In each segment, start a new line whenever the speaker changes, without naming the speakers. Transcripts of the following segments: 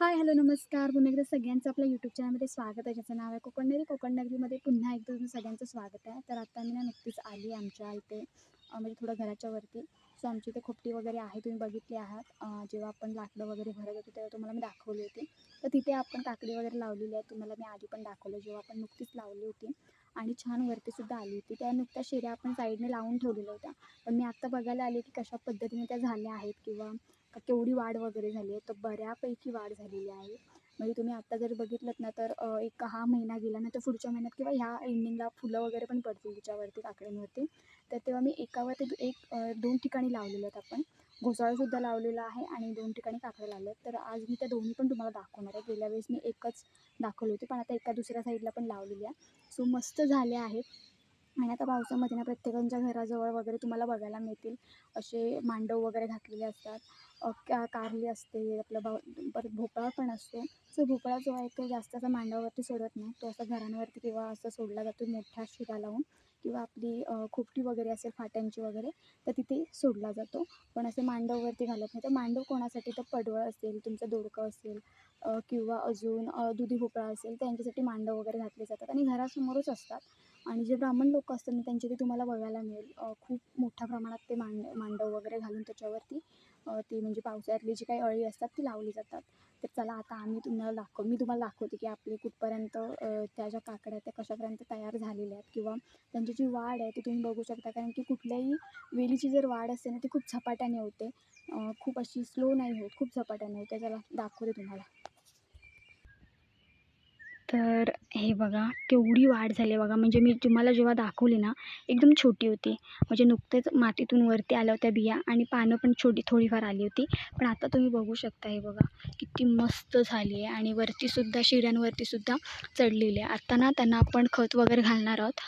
Hi hello नमस्कार. पुन्हा एकदा सगळ्यांचं आपल्या यूट्यूब चॅनलमध्ये स्वागत आहे. ज्याचं नाव आहे कोकणनगरी कोकण नगरीमध्ये पुन्हा एकदा सगळ्यांचं स्वागत आहे. तर आता मी ना नुकतीच आली आमच्या इथे म्हणजे थोडं घराच्या वरती. सो आमची इथे खोपटी वगैरे आहे. तुम्ही बघितली आहात. जेव्हा आपण लाकडं वगैरे भरत होतो तेव्हा तुम्हाला मी दाखवली होती. तर तिथे आपण काकडी वगैरे लावलेली आहे. तुम्हाला मी आधी पण दाखवलं जेव्हा आपण नुकतीच लावली होती. आणि छान वरतीसुद्धा आली होती. त्या नुकत्या शेऱ्या आपण साईडने लावून ठेवलेल्या होत्या. पण मी आत्ता बघायला आले की कशा पद्धतीने त्या झाल्या आहेत किंवा केवढी वाढ वगैरे झाली आहे तर बऱ्यापैकी वाढ झालेली आहे. म्हणजे तुम्ही आत्ता जर बघितलं ना तर एक हा महिना गेला ना तर पुढच्या महिन्यात किंवा ह्या एंडिंगला फुलं वगैरे पण पडतील तिच्यावरती काकड्यांवरती तर तेव्हा मी एकावरती एक दोन ठिकाणी लावलेलं आहेत आपण. घोसाळासुद्धा लावलेला आहे आणि दोन ठिकाणी काकडं लावले आहेत तर आज मी त्या दोन्ही पण तुम्हाला दाखवणार आहे. गेल्या वेळेस मी एकच दाखवली होती पण आता एका दुसऱ्या साईडला पण लावलेली आहे. सो मस्त झाले आहेत. आणि आता पावसामध्ये ना प्रत्येकांच्या घराजवळ वगैरे तुम्हाला बघायला मिळतील. असे मांडव वगैरे घातलेले असतात. का कारली असते आपलं भाव परत भोपळा पण असतो. सो भोपळा जो आहे तो जास्त असा मांडवावरती सोडत नाही. तो असा घरांवरती किंवा असं सोडला जातो मोठ्या शिरा लावून किंवा आपली खोपटी वगैरे असेल फाट्यांची वगैरे तर तिथे सोडला जातो. पण असे मांडववरती घालत नाही. तर मांडव कोणासाठी? तर पडवळ असेल तुमचं दोडकं असेल किंवा अजून दुधी भोपळा असेल त्यांच्यासाठी मांडव वगैरे घातले जातात आणि घरासमोरच असतात. आणि जे ब्राह्मण लोक असतात ना त्यांचे ते तुम्हाला बघायला मिळेल. खूप मोठ्या प्रमाणात ते मांड मांडव वगैरे घालून त्याच्यावरती ते म्हणजे पावसाळ्यातली जी काही अळी असतात ती लावली जातात. तर चला आता आम्ही तुम्हाला दाखव मी तुम्हाला दाखवते की आपले कुठपर्यंत त्या ज्या काकड्या आहेत त्या कशापर्यंत तयार झालेल्या आहेत किंवा त्यांची जी वाढ आहे ती तुम्ही बघू शकता. कारण की कुठल्याही वेलीची जर वाढ असते ना ती खूप झपाट्याने होते. खूप अशी स्लो नाही होत खूप झपाट्याने होते. चला दाखवते तुम्हाला. तर हे बघा केवढी वाढ झाली आहे बघा. म्हणजे मी तुम्हाला जेव्हा दाखवली ना एकदम छोटी होती. म्हणजे नुकतेच मातीतून वरती आल्या होत्या बिया आणि पानं पण छोटी थोडीफार आली होती. पण आता तुम्ही बघू शकता हे बघा किती मस्त झाली आहे. आणि वरतीसुद्धा शिऱ्यांवरतीसुद्धा चढलेली आहे. आता ना त्यांना आपण खत वगैरे घालणार आहोत.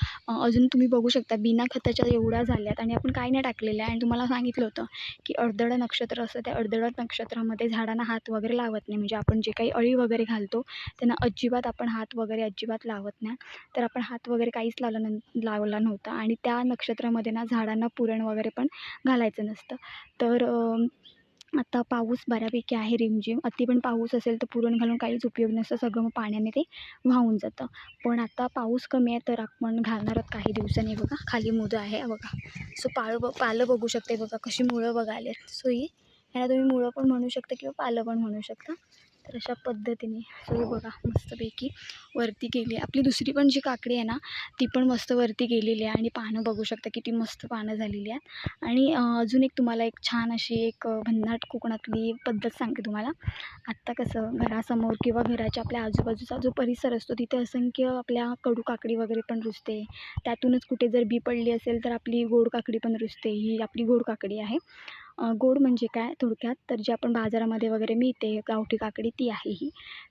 अजून तुम्ही बघू शकता बिना खताच्या एवढ्या झाल्यात आणि आपण काय नाही टाकलेलं आहे. आणि तुम्हाला सांगितलं होतं की अर्धड नक्षत्र असतं. त्या अर्धड नक्षत्रामध्ये झाडांना हात वगैरे लावत नाही. म्हणजे आपण जे काही अळी वगैरे घालतो त्यांना अजिबात आपण आपण हात वगैरे अजिबात लावत नाही. तर आपण हात वगैरे काहीच लावला न लावला नव्हता. आणि त्या नक्षत्रामध्ये ना झाडांना पुरण वगैरे पण घालायचं नसतं. तर आता पाऊस बऱ्यापैकी आहे रिमझिम. अति पण पाऊस असेल तर पुरण घालून काहीच उपयोग नसतं. सगळं मग पाण्याने ते वाहून जातं. पण आता पाऊस कमी आहे तर आपण घालणार आहोत काही दिवसांनी. बघा खाली मुदं आहे. बघा. सो पाळं ब पालं बघू शकते. बघा कशी मुळं बघा आले सो ही याला तुम्ही मुळं पण म्हणू शकता किंवा पालं पण म्हणू शकता. तर अशा पद्धतीने. सो बघा मस्तपैकी वरती गेली आपली दुसरी पण जी काकडी आहे ना ती पण मस्त वरती गेलेली आहे आणि पानं बघू शकता किती मस्त पानं झालेली आहेत. आणि अजून एक तुम्हाला एक छान अशी एक भन्नाट कोकणातली पद्धत सांगते तुम्हाला. आत्ता कसं घरासमोर किंवा घराच्या आपल्या आजूबाजूचा जो परिसर असतो तिथे असंख्य आपल्या कडू काकडी वगैरे पण रुजते. त्यातूनच कुठे जर बी पडली असेल तर आपली गोड काकडी पण रुजते. ही आपली गोड काकडी आहे. गोड म्हणजे काय थोडक्यात? तर जे आपण बाजारामध्ये वगैरे मिळते गावठी काकडी ती आहे ही.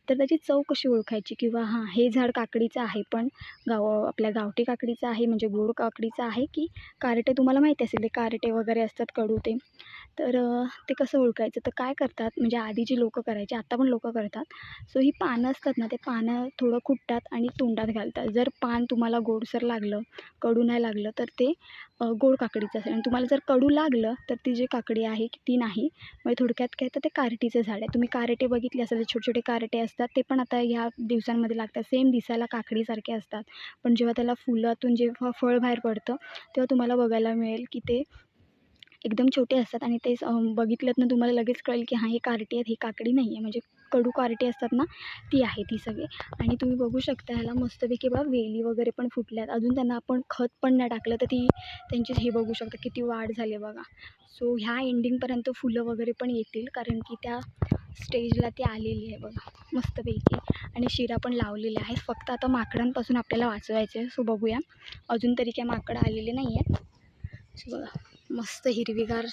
तर त्याची चव कशी ओळखायची? किंवा हां हे झाड काकडीचं आहे पण गाव आपल्या गावठी काकडीचं आहे म्हणजे गोड काकडीचं आहे की कारटे तुम्हाला माहिती असेल ते कारटे वगैरे असतात कडू ते. तर ते कसं ओळखायचं? तर काय करतात? म्हणजे आधी जी लोकं करायची आत्ता पण लोकं करतात. सो ही पानं असतात ना ते पानं थोडं खुटतात आणि तोंडात घालतात. जर पान तुम्हाला गोडसर लागलं कडू नाही लागलं तर ते गोड काकडीचं असेल. आणि तुम्हाला जर कडू लागलं तर ती जी काकडी आहे ती नाही. म्हणजे थोडक्यात काय तर ते कारटीचं झाड आहे. तुम्ही कारटे बघितले असेल छोटे छोटे कारटे असतात ते पण आता ह्या दिवसांमध्ये लागतात. सेम दिसायला काकडीसारखे असतात. पण जेव्हा त्याला फुलातून जेव्हा फळ बाहेर पडतं तेव्हा तुम्हाला बघायला मिळेल की ते एकदम छोटे असतात. आणि ते बघितल्यातनं ना तुम्हाला लगेच कळेल की हां हे कारटी आहेत ही काकडी नाही आहे म्हणजे कडू कारटी असतात ना ती आहे ती सगळी. आणि तुम्ही बघू शकता ह्याला मस्तपैकी बघा वेली वगैरे पण फुटल्यात. अजून त्यांना आपण खत पण नाही टाकलं तर ती त्यांची हे बघू शकता किती वाढ झाली आहे बघा. सो ह्या एंडिंगपर्यंत फुलं वगैरे पण येतील कारण की त्या स्टेजला ती आलेली आहे बघा मस्तपैकी. आणि शिरा पण लावलेल्या आहेत. फक्त आता माकडांपासून आपल्याला वाचवायचं आहे सो बघूया. अजून तरी काय माकडं आलेले नाही आहेत सो बघा मस्त हिरवीगार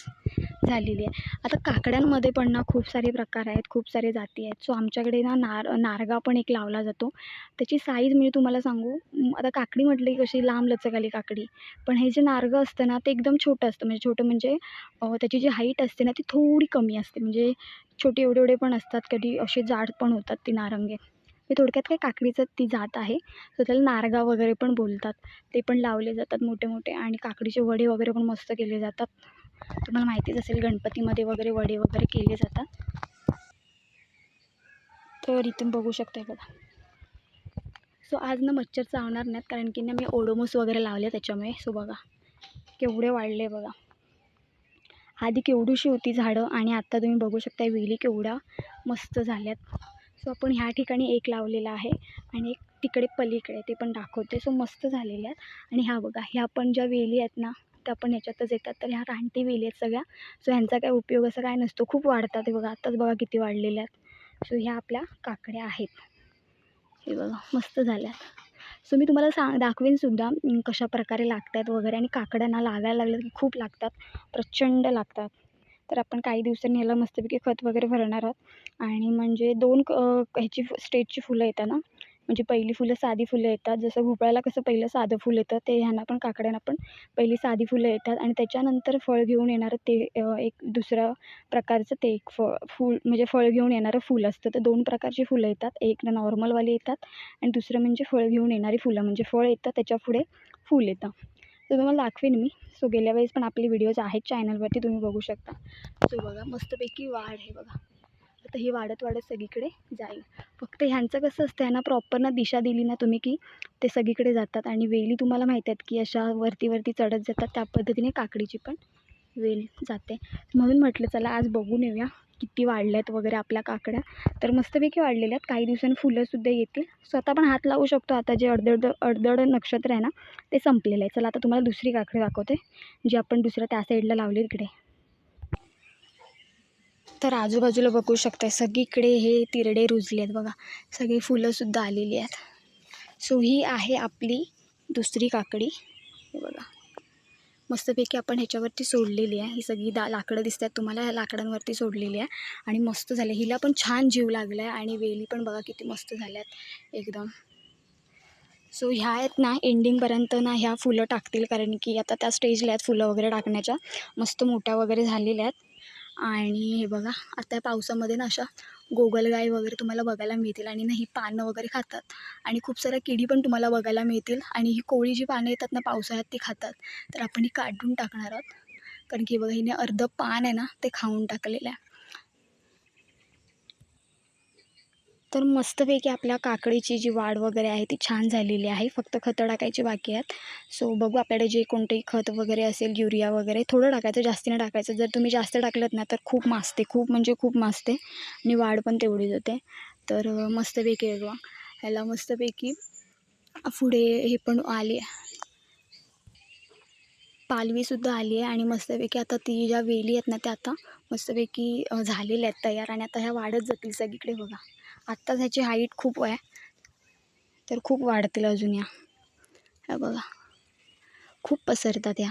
झालेली आहे. आता काकड्यांमध्ये पण ना खूप सारे प्रकार आहेत खूप सारे जाती आहेत. सो आमच्याकडे ना नार नारगा पण एक लावला जातो. त्याची साईज मी तुम्हाला सांगू. आता काकडी म्हटली की कशी लांब लचक आली काकडी. पण हे जे नारगं असतं ना ते एकदम छोटं असतं. म्हणजे छोटं म्हणजे त्याची जी हाईट असते ना ती थोडी कमी असते. म्हणजे छोटे एवढे एवढे पण असतात. कधी असे जाड पण होतात ती नारंगे. हे थोडक्यात काय काकडीचं ती जात आहे. सो त्याला नारगा वगैरे पण बोलतात. ते पण लावले जातात मोठे मोठे. आणि काकडीचे वडे वगैरे पण मस्त केले जातात. तुम्हाला माहितीच असेल गणपतीमध्ये वगैरे वडे वगैरे केले जातात. तर इथून बघू शकते बघा. सो आज ना मच्छर चावणार नाहीत कारण की ना मी ओडोमोस वगैरे लावले त्याच्यामुळे. सो बघा. केवढे वाढले बघा. आधी केवढीशी होती झाडं आणि आत्ता तुम्ही बघू शकता वेली केवढ्या मस्त झाल्यात. सो आपण ह्या ठिकाणी एक लावलेला आहे आणि एक तिकडे पलीकडे ते पण दाखवते. सो मस्त झालेल्या आहेत. आणि ह्या बघा ह्या पण ज्या वेली आहेत ना त्या पण ह्याच्यातच येतात. तर ह्या रानटी वेली आहेत सगळ्या. सो ह्यांचा काय उपयोग असा काय नसतो. खूप वाढतात. हे बघा आत्ताच बघा किती वाढलेल्या आहेत. सो ह्या आपल्या काकड्या आहेत. हे बघा मस्त झाल्यात. सो मी तुम्हाला सांग दाखवेन सुद्धा कशा प्रकारे लागतात वगैरे आणि काकड्यांना लागायला लागलं की खूप लागतात. प्रचंड लागतात. तर आपण काही दिवसांनी ह्याला मस्तपैकी खत वगैरे भरणार आहोत. आणि म्हणजे दोन क ह्याची फु स्टेजची फुलं येतात ना. म्हणजे पहिली फुलं साधी फुलं येतात. जसं भोपळ्याला कसं पहिलं साधं फुल येतं ते ह्यांना पण काकड्यांना पण पहिली साधी फुलं येतात. आणि त्याच्यानंतर फळ घेऊन येणारं ते एक दुसरं प्रकारचं ते एक फळ फूल म्हणजे फळ घेऊन येणारं फूल असतं. तर दोन प्रकारची फुलं येतात. एक नॉर्मलवाली येतात आणि दुसरं म्हणजे फळ घेऊन येणारी फुलं. म्हणजे फळ येतं त्याच्या पुढे फूल येतं. तर तुम्हाला दाखवेन मी. सो गेल्या वेळेस पण आपले व्हिडिओज आहेत चॅनलवरती तुम्ही बघू शकता. सो बघा मस्तपैकी वाढ आहे बघा. तर ही वाढत वाढत सगळीकडे जाईल. फक्त ह्यांचं कसं असतं ह्यांना प्रॉपर ना दिशा दिली ना तुम्ही की ते सगळीकडे जातात आणि वेली तुम्हाला माहीत आहेत की अशा वरती वरती चढत जातात त्या पद्धतीने काकडीची पण वेल जाते. म्हणून म्हटलं चला आज बघून येऊया किती वाढल्या आहेत वगैरे आपल्या काकड्या. तर मस्तपैकी वाढलेल्या आहेत. काही दिवसांनी फुलंसुद्धा येतील. स्वतः पण हात लावू शकतो. आता जे अडदड अर्धड नक्षत्र आहे ना ते संपलेलं आहे. चला आता तुम्हाला दुसरी काकडी दाखवते जी आपण दुसऱ्या त्या साईडला लावली इकडे. तर आजूबाजूला बघू शकताय सगळीकडे हे तिरडे रुजले आहेत बघा. सगळी फुलंसुद्धा आलेली आहेत. सो ही आहे आपली दुसरी काकडी. हे बघा. मस्तपैकी आपण ह्याच्यावरती सोडलेली आहे. ही सगळी दा लाकडं दिसत आहेत तुम्हाला. ह्या लाकडांवरती सोडलेली आहे. आणि मस्त झालं हिला पण छान जीव लागला आहे आणि वेली पण बघा किती मस्त झाल्यात. एकदम. सो ह्या आहेत ना एंडिंगपर्यंत ना ह्या फुलं टाकतील. कारण की आता त्या स्टेजला आहेत फुलं वगैरे टाकण्याच्या. मस्त मोठ्या वगैरे झालेल्या आहेत. आणि हे बघा आता या पावसामध्ये ना अशा गोगलगाय वगैरे तुम्हाला बघायला मिळतील आणि ना ही पानं वगैरे खातात. आणि खूप साऱ्या किडी पण तुम्हाला बघायला मिळतील आणि ही कोळी जी पानं येतात ना पावसाळ्यात ती खातात. तर आपण ही काढून टाकणार आहोत. कारण की बघा हिने अर्धं पान आहे ना ते खाऊन टाकलेलं आहे. तर मस्तपैकी आपल्या काकडीची जी वाढ वगैरे आहे ती छान झालेली आहे. फक्त खतं टाकायची बाकी आहेत. सो बघू आपल्याकडे जे कोणतेही खत वगैरे असेल युरिया वगैरे थोडं टाकायचं जास्ती नाही टाकायचं. जर तुम्ही जास्त टाकलं ना तर खूप मासते. खूप म्हणजे खूप मासते. आणि वाढ पण तेवढीच होते तर मस्तपैकी आहे बघा. ह्याला मस्तपैकी पुढे हे पण आले पालवीसुद्धा आली आहे. आणि मस्तपैकी आता ती ज्या वेली आहेत ना त्या आता मस्तपैकी झालेल्या आहेत तयार. आणि आता ह्या वाढत जातील सगळीकडे बघा. आत्ताच ह्याची हाईट खूप आहे. तर खूप वाढतील अजून या. बघा. खूप पसरतात या.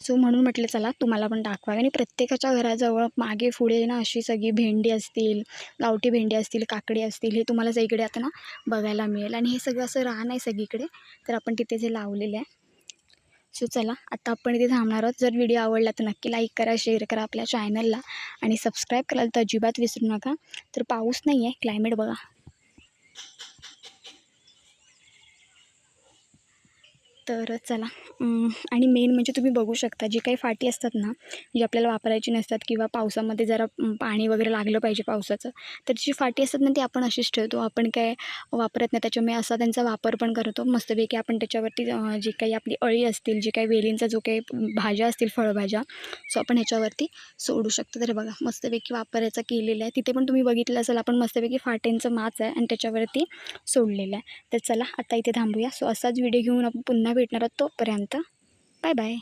सो म्हणून म्हटलं चला तुम्हाला पण दाखवा. आणि प्रत्येकाच्या घराजवळ मागे पुढे ना अशी सगळी भेंडी असतील गावठी भेंडी असतील काकडी असतील हे तुम्हाला सगळीकडे आता ना बघायला मिळेल. आणि हे सगळं असं रान आहे सगळीकडे. तर आपण तिथे जे लावलेले आहे सो चला आता आपण इथे थांबणार आहोत. जर व्हिडिओ आवडला तर नक्की लाईक करा शेअर करा आपल्या चॅनलला आणि सबस्क्राईब करायला तर अजिबात विसरू नका. तर पाऊस नाही आहे क्लायमेट बघा. तर चला. आणि मेन म्हणजे तुम्ही बघू शकता जी काही फाटी असतात ना जी आपल्याला वापरायची नसतात किंवा पावसामध्ये जरा पाणी वगैरे लागलं पाहिजे पावसाचं तर जी फाटी असतात ना ती आपण अशीच ठेवतो. आपण काय वापरत नाही त्याच्यामुळे असा त्यांचा वापर पण करतो. मस्तपैकी आपण त्याच्यावरती जी काही आपली अळी असतील जी काही वेलींचा जो काही भाज्या असतील फळभाज्या सो आपण ह्याच्यावरती सोडू शकतो. तर बघा मस्तपैकी वापरायचा केलेला आहे. तिथे पण तुम्ही बघितलं असेल आपण मस्तपैकी फाट्यांचं माच आहे आणि त्याच्यावरती सोडलेलं आहे. तर चला आता इथे थांबूया. सो असाच व्हिडिओ घेऊन आपण पुन्हा पुन्हा भेटणार आहोत तोपर्यंत बाय बाय.